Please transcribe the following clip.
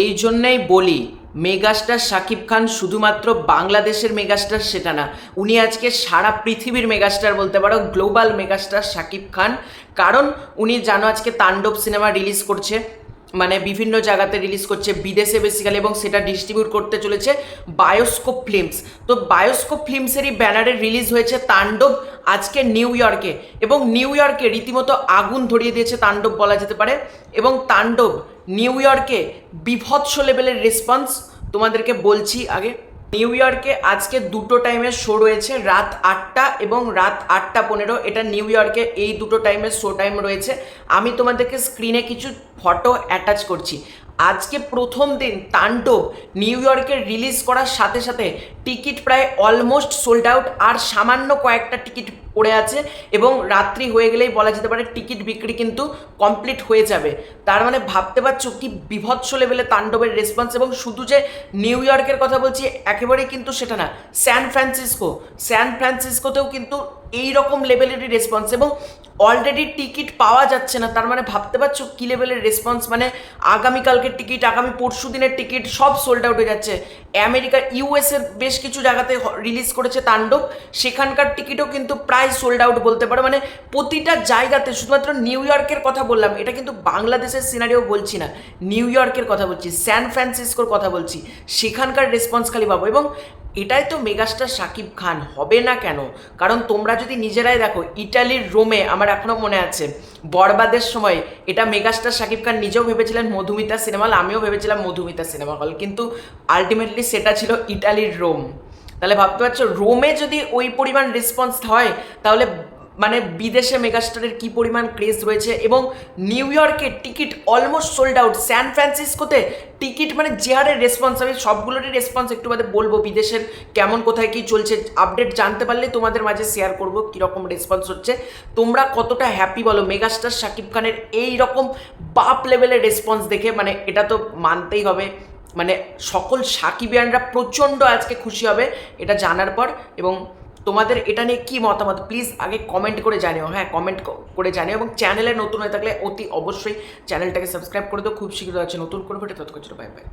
এই জন্যই বলি, মেগাস্টার শাকিব খান শুধুমাত্র বাংলাদেশের মেগাস্টার সেটা না, উনি আজকে সারা পৃথিবীর মেগাস্টার বলতে পারো, গ্লোবাল মেগাস্টার শাকিব খান। কারণ উনি জানো আজকে তাণ্ডব সিনেমা রিলিজ করছে মানে বিভিন্ন জায়গাতে রিলিজ করছে, বিদেশে বেসিক্যালি এবং সেটা ডিস্ট্রিবিউট করতে চলেছে বায়োস্কোপ ফিল্মস তো বায়োস্কোপ ফিল্মসেরই ব্যানারে রিলিজ হয়েছে তাণ্ডব আজকে নিউ ইয়র্কে, এবং নিউ ইয়র্কে রীতিমতো আগুন ধরিয়ে দিয়েছে তাণ্ডব বলা যেতে পারে, এবং তাণ্ডব নিউ ইয়র্কে বিভৎস লেভেলের রেসপন্স তোমাদেরকে বলছি আগে। নিউ ইয়র্কে আজকে দুটো টাইমের শো রয়েছে, রাত আটটা এবং রাত আটটা পনেরো। এটা নিউ ইয়র্কে এই দুটো টাইমের শো টাইম রয়েছে। আমি তোমাদেরকে স্ক্রিনে কিছু ফটো অ্যাটাচ করছি। আজকে প্রথম দিন তাণ্ডব নিউ ইয়র্কে রিলিজ করার সাথে সাথে টিকিট প্রায় অলমোস্ট সোল্ড আউট আর সামান্য কয়েকটা টিকিট পড়ে আছে এবং রাত্রি হয়ে গেলেই বলা যেতে পারে টিকিট বিক্রি কিন্তু কমপ্লিট হয়ে যাবে। তার মানে ভাবতে পারছ কি বিভৎস লেভেলে তাণ্ডবের রেসপন্স এবং শুধু যে নিউ ইয়র্কের কথা বলছি, একেবারেই কিন্তু সেটা না। স্যান ফ্রান্সিসকো, স্যান ফ্রান্সিসকোতেও কিন্তু এই রকম লেভেলেরই রেসপন্স এবং অলরেডি টিকিট পাওয়া যাচ্ছে না। তার মানে ভাবতে পারছ কী লেভেলের রেসপন্স মানে আগামীকালকের টিকিট আগামী পরশু দিনের টিকিট সব সোল্ড আউট হয়ে যাচ্ছে। আমেরিকা ইউএসের বেশ কিছু জায়গাতে রিলিজ করেছে তাণ্ডব। সেখানকার টিকিটও কিন্তু প্রায় সোল্ড আউট বলতে পারো। মানে প্রতিটা জায়গাতে, শুধুমাত্র নিউ ইয়র্কের কথা বললাম, এটা কিন্তু বাংলাদেশের সিনারিও বলছি না। নিউ ইয়র্কের কথা বলছি স্যান ফ্রান্সিসকোর কথা বলছি। সেখানকার রেসপন্স খালি পাবো এবং এটাই তো মেগাস্টার শাকিব খান, হবে না কেন? কারণ তোমরা যদি নিজেরাই দেখো, ইটালির রোমে, আমার এখনও মনে আছে, বরবাদের সময় এটা মেগাস্টার শাকিব খান নিজেও ভেবেছিলেন মধুমিতা সিনেমা হল, আমিও ভেবেছিলাম মধুমিতা সিনেমা হল, কিন্তু আলটিমেটলি সেটা ছিল ইটালির রোম। তাহলে ভাবতে পারছ, রোমে যদি ওই পরিমাণ রেসপন্স হয়, তাহলে মানে বিদেশে মেগাস্টারের কি পরিমাণ ক্রেজ রয়েছে এবং নিউ ইয়র্কে ticket almost sold out, San ফ্রান্সিসকোতে ticket মানে যে রেসপন্স আমি সবগুলোরই রেসপন্স একটু বাদে বলব, বিদেশের কেমন, কোথায় কি চলছে আপডেট জানতে পারলে তোমাদের মাঝে শেয়ার করব কীরকম রেসপন্স হচ্ছে। তোমরা কতটা হ্যাপি বলো? মেগাস্টার শাকিব খানের এই রকম বাপ লেভেলের রেসপন্স দেখে মানে এটা তো মানতেই হবে। মানে সকল সাকিবিয়ানরা প্রচণ্ড আজকে খুশি হবে, এটা জানার পর এবং তোমাদের এটা নিয়ে কী মতামত? প্লিজ আগে কমেন্ট করে জানিও। হ্যাঁ কমেন্ট করে জানিও এবং চ্যানেলে নতুন হয়ে থাকলে অতি অবশ্যই চ্যানেলটাকে সাবস্ক্রাইব করে দিও। খুব শীঘ্র আছে নতুন করে ফেটে তৎক্ষণ বাই বাই